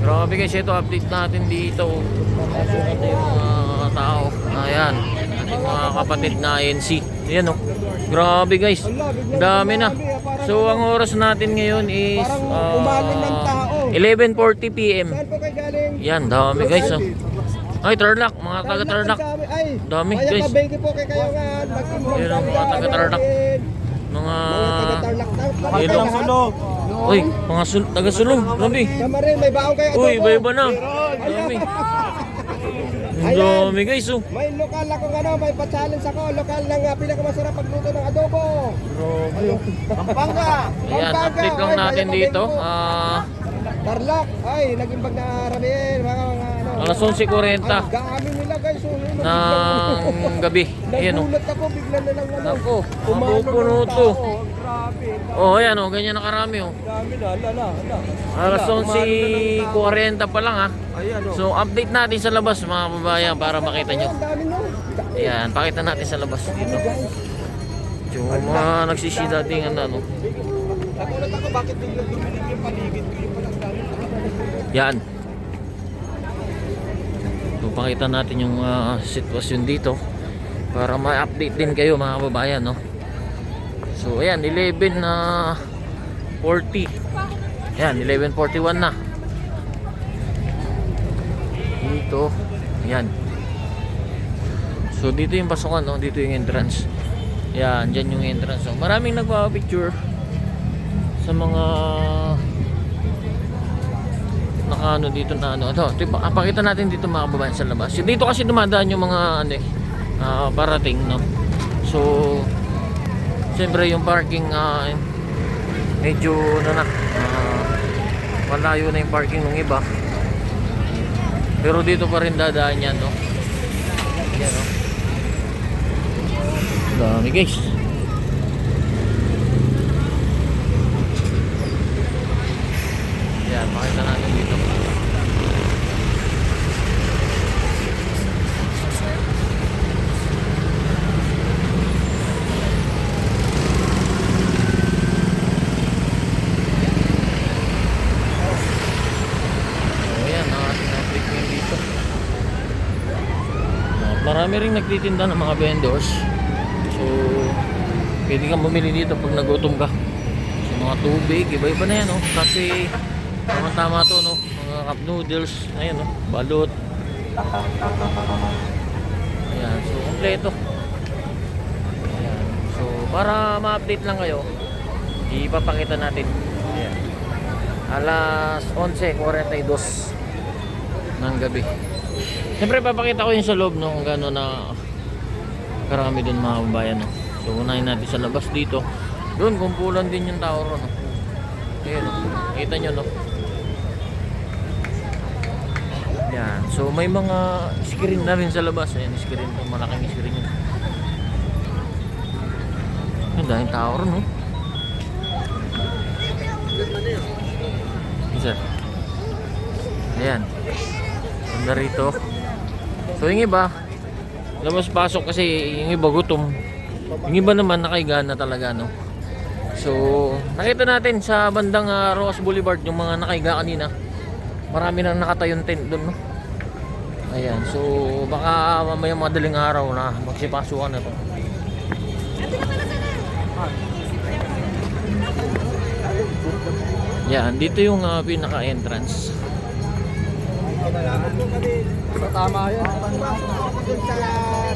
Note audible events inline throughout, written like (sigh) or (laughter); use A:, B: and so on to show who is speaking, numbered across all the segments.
A: Grabe guys, ito update natin dito. Ito yung mga tao. Ayan. Ating mga kapatid na INC. Ayan oh. Grabe guys. Dami na. So ang oras natin ngayon is
B: Parang umalim ng tao.
A: 11.40 p.m.
B: Saan po kayo galing?
A: Yan, dami guys oh. Ay, Tarlac, mga taga Tarlac.
B: Dami.
A: Guys. Yun ang mga taga Tarlac. Mga
B: Mga taga Tarlac. Tarlac kayo
A: ang
B: lahat.
A: Uy, mga sul taga Sulong. Grabe.
B: Kamaril, may baon kayo
A: Uy, iba-iba na. Dami. Ang dami guys oh.
B: May lokal akong ano, may pa-challenge ako. Lokal ng uh, pinakamasarap pagluto ng adobo.
A: Grabe.
B: Pampanga.
A: Ayan, update lang natin dito. Ah,
B: Tarlac. Ay, naging bag na ramin. Mga, mga ano.
A: alas 11.40
B: Ang dami nila guys. Oh,
A: ng gabi. Ayan oh.
B: Nagulat ako, bigla na lang ano.
A: Mapupuno
B: ng
A: to. Oh, ayan oh, ganyan na karami oh.
B: Dami na, lala, lala.
A: Alas 11.40 pa lang ah.
B: Ayan o.
A: So, update natin sa labas mga babayan para makita nyo. Ayan, pakita natin sa labas dito. Yung mga nagsisida dating ano, ano.
B: Nagulat ako, bakit bigla dumilig yung paligid ko yung palang dami.
A: Yan. So, pakita natin yung ah, sitwasyon dito para ma-update din kayo mga babayan, no? So, ayan, 11 na 40. Ayan, 11.41 na. Dito. Ayan. So, dito yung pasukan, no? Dito yung entrance. Ayan, dyan yung entrance. So, maraming nagpa-picture sa mga naka ano dito na ano. Ito, ito pa- pakita natin dito mga kababayan sa labas. Yung Dito kasi dumadaan yung mga ano eh, ah, parating, no? So, siyempre yung parking ah, medyo ano na, ah, malayo na yung parking ng iba. Pero dito pa rin dadaan yan, no? Yan, no? Dami guys. Yan, makita natin dito. So, yan, ang ating update ngayon dito. Uh, Marami rin nagtitinda ng mga vendors. So, pwede kang bumili dito pag nagutom ka. So, mga tubig, iba-iba na yan, oh. Kasi, tama-tama to, no? Mga cup noodles, ayan, no? Balot. Ayan, so, kompleto. Ayan. So, para ma-update lang kayo, ipapakita natin. Ayan. Alas 11.42 ng gabi. Siyempre, papakita ko yung sa loob, no? Kung gano'n na karami dun mga kababayan, no? So, unahin natin sa labas dito. Doon, kumpulan din yung tao ron. No? Ayan? Kita nyo, no? Yan. So, may mga screen na rin sa labas. Ayan, screen to. Malaking screen yun. Ang daming tao ron, no? Isa. Ayan. Ganda rito. So, yung iba, labas pasok kasi yung iba gutom. Yung iba naman nakaiga na talaga, no? So, nakita natin sa bandang ah, Roas Boulevard yung mga nakaiga kanina. Marami nang nakatayong tent doon, no? Ayan, so baka mamaya madaling araw na magsipasukan na to. Yan, dito yung ah, pinaka-entrance.
B: Sa tama yun. Doon sa,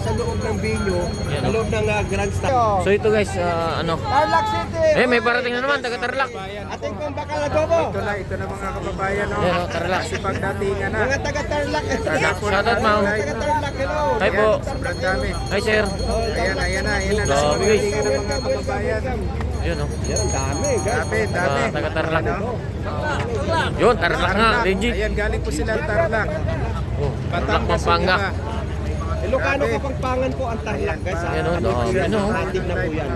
B: sa loob ng venue,
A: Yan,
B: sa
A: no?
B: loob ng uh, grandstand.
A: So ito guys, ah, ano?
B: Tarlac City!
A: Eh, may parating na naman, taga Tarlac.
B: Ating kong bakal adobo.
C: Ito na, ito na mga kababayan, no?
A: Yan, oh, Tarlac.
C: Kasi pagdatingan na.
B: Mga taga Tarlac.
A: Tarlac. Shoutout, ma'am.
B: Taga Tarlac, hello.
A: Hi po.
C: Sobrang dami.
A: Hi sir.
C: Ayan, ayan na, ayan na.
A: Dami, guys.
C: Mga kababayan.
A: Yun oh.
B: Yan, ang dami, guys.
C: Dami, dami.
A: Ah, taga Tarlac.
C: Ano?
A: Yun, Tarlac nga, legit.
C: Ayan, galing po sila Tarlac.
A: Oh, Tarlac Pampanga.
B: Ilocano
C: Grabe.
B: kapangpangan po ang Tarlac, guys. ha?
A: Yan, oh, dami?
B: Hatid na po yan.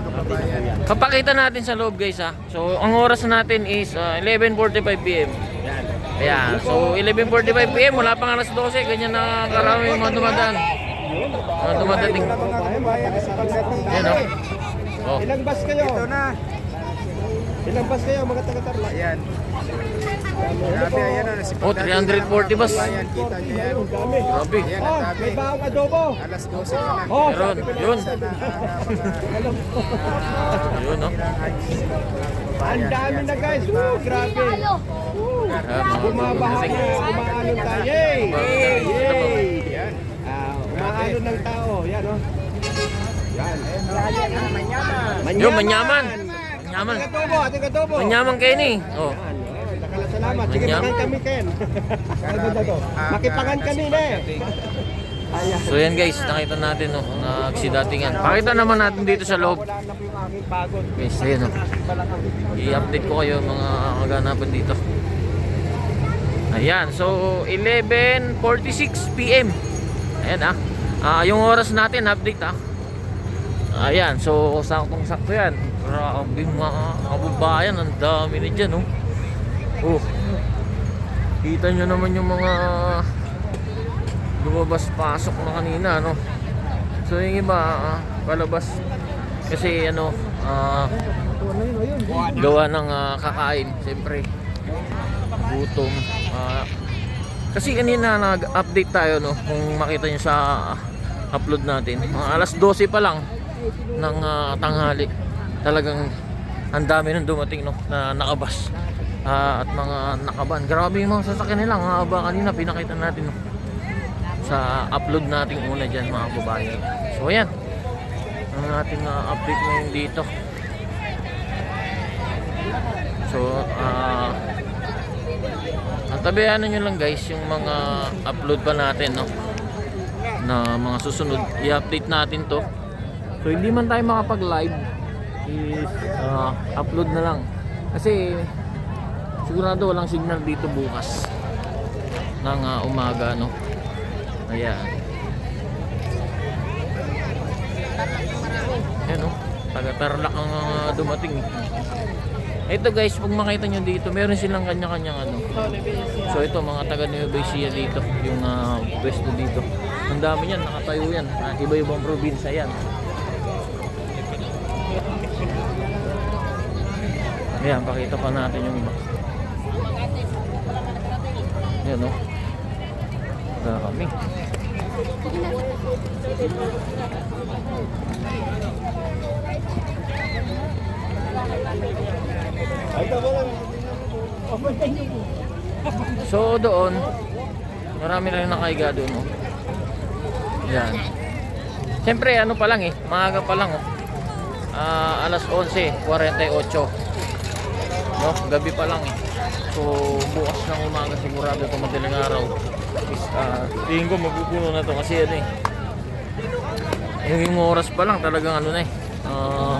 A: Kapakita natin sa loob guys ha. So ang oras natin is ah, 11.45 PM.
B: Yan.
A: Ayan. So 11.45 PM wala pang alas 12. Ganyan na karami yung mga dumadaan. Mga dumadating.
C: Mga.
A: Yan o. Oh.
B: Ilang bus kayo?
C: Ito na.
B: Ilang bus kayo, mga taga Tarlac?
C: Ayan. Grabe, ayan na. Si
A: Oh, 340 bas.
C: Kababayan, kita niyo yan.
A: Grabe.
C: Ayan,
B: Oh,
C: dami.
B: may bawang adobo.
C: Alas 12 na lang.
B: Oh,
A: Meron, yun. Yun, no?
B: Ang dami na guys. Woo, grabe. Bumabaha na, umaalon tayo. Yay! Yay! Ah, umaalon ng tao. Manyaman.
A: Yung manyaman. Manyaman.
B: Ating adobo.
A: Manyaman kayo ni. Oh.
B: Oh, salamat. Sige, makan kami, Ken. (laughs) Makipangan kami na eh.
A: So yan guys, nakita natin no, nagsidatingan. Pakita naman natin dito sa loob.
B: Wala na po yung aking pagod.
A: Guys, ayun no. I-update ko kayo mga kaganapan dito. Ayan, so 11:46 PM. Ayan ah. Ah, yung oras natin update ah. Ayan, so saktong-sakto yan. Grabe mga kababayan, ang dami na dyan, no? Oh. Kita nyo naman yung mga lumabas-pasok na kanina, no? So yung iba, ah, palabas. Kasi ano, ah, gawa ng ah, kakain, siyempre. Gutom. ah, kasi kanina nag-update tayo, no? Kung makita nyo sa upload natin. Mga alas 12 pa lang ng ah, tanghali. Talagang ang dami nang dumating, no? Na nakabas. Ah, at mga nakaban. Grabe yung mga sasakyan nila. Ang haba kanina, pinakita natin, no? Sa upload nating una dyan, mga babae. So, ayan. Ang ating ah, update ngayon dito. So, ah... Ang tabihanan nyo lang guys yung mga upload pa natin no na mga susunod i-update natin to so hindi man tayo makapag live is ah, upload na lang kasi sigurado walang signal dito bukas ng ah, umaga no ayan ayan no taga Tarlac ang ah, dumating. Ito guys, pag makita nyo dito, meron silang kanya-kanyang ano. So ito, mga taga Nueva Ecija dito, yung uh, pwesto dito. Ang dami yan, nakatayo yan. Ah, iba-ibang probinsya yan. Ayan, pakita pa natin yung iba. Ayan o. Dami. So doon, marami na rin nakaiga doon. Oh. Yan. Siyempre ano pa lang eh, maaga pa lang oh. Ah, alas 11:48. No, gabi pa lang eh. So bukas ng umaga sigurado ito madaling araw. Is ah, tingin ko mapupuno na to kasi ano eh. Yung, oras pa lang talagang ano na eh. Ah,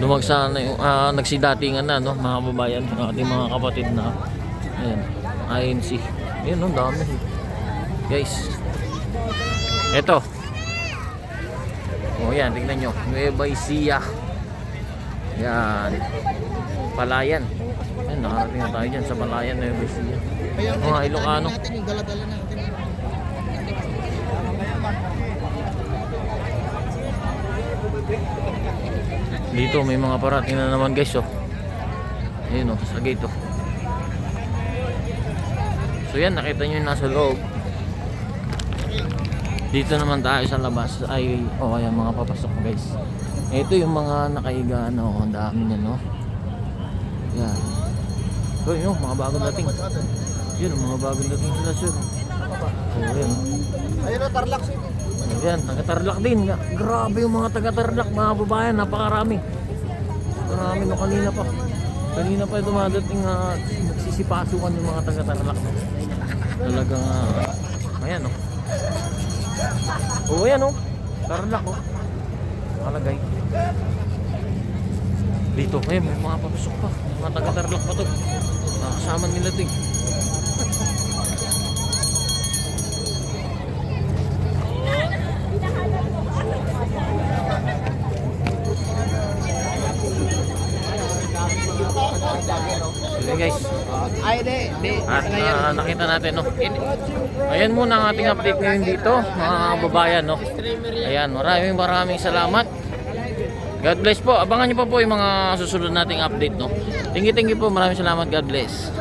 A: dumagsa na yung ah, nagsidatingan na no mga babayan ng ating mga kapatid na ayan INC ayan no dami guys eto oh yan tingnan nyo Nueva Ecija yan Palayan ayan nakarating na tayo dyan sa Palayan Nueva Ecija mga Ilocano Dito may mga parating na naman guys oh. Ayun oh, sa gate oh. So yan, nakita nyo yung nasa loob. Dito naman tayo sa labas ay oh ayan mga papasok guys. Ito yung mga nakaiga ano, ang dami na no. Yan. So yun, mga bagong dating. Yun, mga bagong dating sila sir. So yun.
B: Ayun na, Tarlac City.
A: Ayan, taga-Tarlac din. Grabe yung mga taga-Tarlac, mga babayan, napakarami. Marami no kanina pa. Kanina pa dumadating uh, nagsisipasukan yung mga taga-Tarlac. Talagang, uh, ayan no. Oo, ayan no. Tarlac oh. Nakalagay. Dito, eh, may mga papasok pa. Mga taga-Tarlac pa to. Nakasama nila eh. Sige guys.
B: Ay, di. Di.
A: At ah, nakita natin no. Ayan muna ang ating update ngayon dito, mga babayan no. Ayan, maraming maraming salamat. God bless po. Abangan niyo pa po yung mga susunod nating update no. You po. Maraming salamat. God bless.